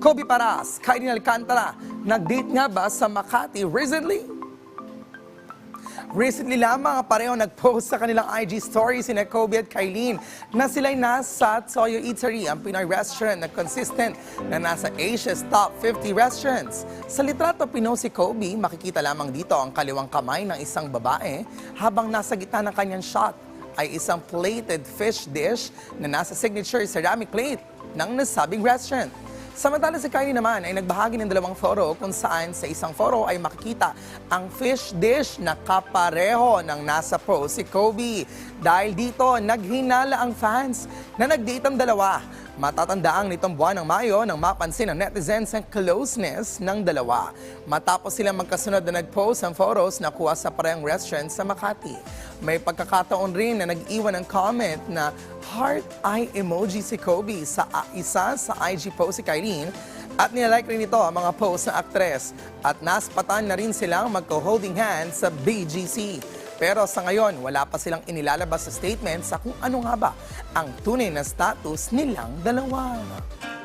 Kobe Paras, Kylie Alcantara, nag-date nga ba sa Makati recently? Recently lamang, pareho nag-post sa kanilang IG stories si Kobe at Kylene na sila'y nasa Toyo Eatery, ang Pinoy restaurant na consistent na nasa Asia's top 50 restaurants. Sa litrato pinost si Kobe, makikita lamang dito ang kaliwang kamay ng isang babae habang nasa gitna ng kanyang shot ay isang plated fish dish na nasa signature ceramic plate ng nasabing restaurant. Samantala si Kylie naman ay nagbahagi ng dalawang photo kung saan sa isang photo ay makikita ang fish dish na kapareho ng nasa post si Kobe. Dahil dito, naghinala ang fans na nag-date ang dalawa. Matatandaang nitong buwan ng Mayo nang mapansin ng netizens ang closeness ng dalawa. Matapos silang magkasunod na nag-post ang photos na kuha sa parehong restaurant sa Makati. May pagkakataon rin na nag-iwan ng comment na heart eye emoji si Kobe sa isa sa IG post si Kyrene at nilike rin ito ang mga post ng aktres at naspatan na rin silang magko-holding hands sa BGC. Pero sa ngayon, wala pa silang inilalabas sa statement sa kung ano nga ba ang tunay na status nilang dalawa.